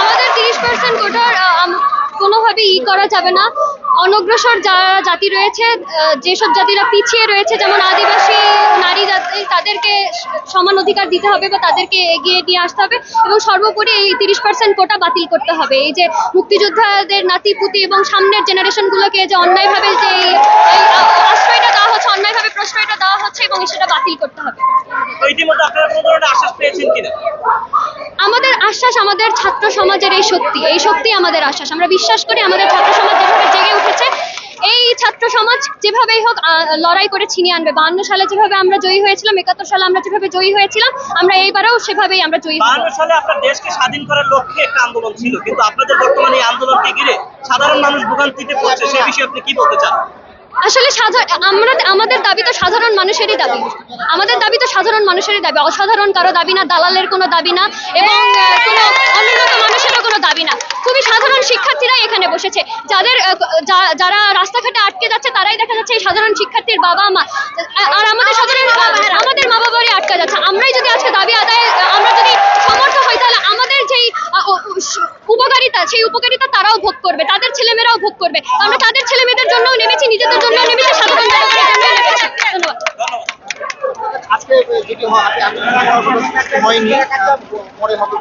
আমাদের তিরিশ পার্সেন্ট কোটার কোনোভাবেই ই করা যাবে না। অনগ্রসর যারা জাতি রয়েছে যেসব জাতিরা পিছিয়ে রয়েছে, যেমন আদিবাসী নারী জাতি তাদেরকে সমান অধিকার দিতে হবে বা তাদেরকে এগিয়ে নিয়ে আসতে হবে এবং সর্বোপরি এই তিরিশ পার্সেন্ট কোটা বাতিল করতে হবে। এই যে মুক্তিযোদ্ধাদের নাতি পুতি এবং সামনের জেনারেশনগুলোকে যে অন্যায়ভাবে যে এই এই আ- আশ্রয়টা দেওয়া হচ্ছে অন্যায়ভাবে হচ্ছে এবং সেটা বাতিল করতে হবে। ইতিমধ্যে আপনারা কোনো ধরনের আশ্বাস পেয়েছেন কিনা? আমাদের আশ্বাস আমাদের ছাত্র সমাজের এই শক্তি এই শক্তি আমাদের আশ্বাস। আমরা বিশ্বাস করি আমাদের ছাত্র সমাজ যেভাবে জেগে উঠেছে এই ছাত্র সমাজ যেভাবেই হোক লড়াই করে ছিনিয়ে আনবে। বান্ন সালে যেভাবে আমরা জয়ী হয়েছিলাম একাত্তর সালে আমরা যেভাবে জয়ী হয়েছিলাম আমরা এইবারেও সেভাবেই আমরা জয়ী বাহান্ন সালে আপনার দেশকে স্বাধীন করার লক্ষ্যে একটা আন্দোলন ছিল কিন্তু আপনাদের বর্তমানে এই আন্দোলনকে ঘিরে সাধারণ মানুষ ভোগান্তিতে পড়ছে সেই বিষয়ে আপনি কি বলতে চান? আসলে আমরা, আমাদের দাবি তো সাধারণ মানুষেরই দাবি। আমাদের দাবি তো সাধারণ মানুষেরই দাবি। অসাধারণ কারও দাবি না, দালালের কোনো দাবি না, এবং কোনো অনুন্নত মানুষেরও কোনো দাবি না। খুবই সাধারণ শিক্ষার্থীরাই এখানে বসেছে। যাদের যারা রাস্তাঘাটে আটকে যাচ্ছে, তারাই দেখা যাচ্ছে এই সাধারণ শিক্ষার্থীর বাবা মা। আর আমাদের সাধারণ আমাদের মা বাবারই আটকে যাচ্ছে। আমরাই যদি আজকে দাবি আদায়, আমরা যদি সমর্থ হই, তাহলে আমাদের যেই উপকারিতা, সেই উপকারিতা তারাও ভোগ করবে। তাদের ছেলেমেয়েরাও ভোগ করবে। আমরা তাদের ছেলে মেয়েদের জন্যও নেমেছি, নিজেদের জন্য নেমেছি সাধারণ জনগণের জন্য নেমেছি ধন্যবাদ ধন্যবাদ আজকে যেটি হয় নিয়ে পরে হবে